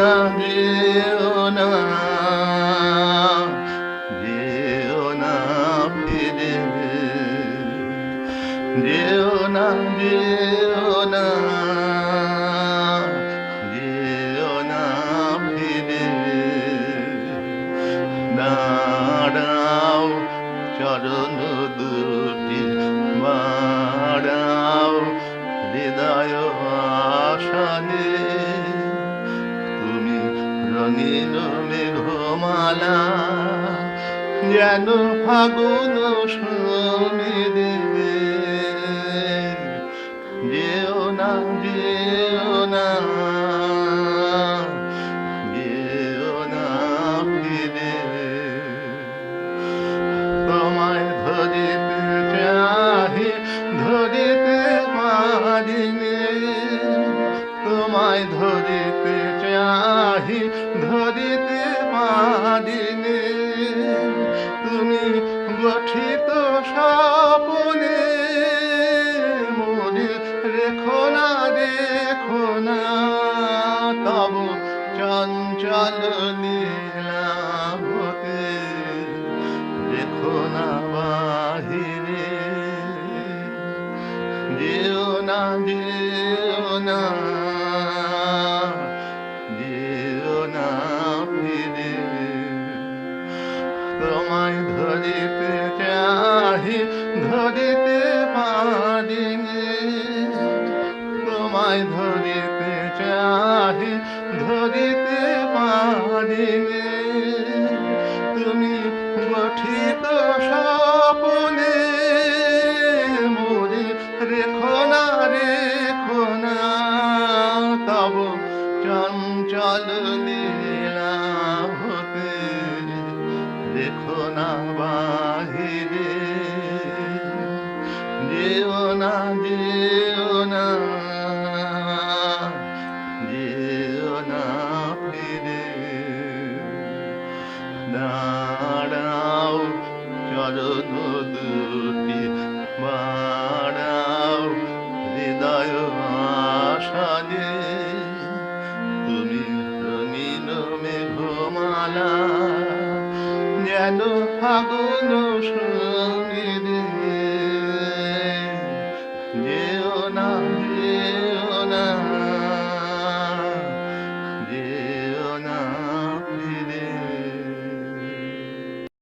না যেও না যেও না ফিরে। যেও না যেও না যেও না ফিরে। দাঁড়াও, চরণ দুটি বাড়াও, হৃদয় তুমি রঙিন মেঘমালা যেন ফাগুন ধরিতে পারিনি। তুমি গঠিত স্বপনে মনে রেখো না রেখো না। তব চঞ্চল নীলা হতে দেখো না বাহিরে। যেও না যেও তোমায় ধরিতে চাহি ধরিতে পারিনি। তোমায় ধরিতে চাহি ধরিতে পারিনি। তুমি গঠিত স্বপনে দেখো না বাহিরে যেও না যেও না যেও না ফিরে। দাঁড়াও চরণ দুটি যেন ফাগুন সঙ্গে দিন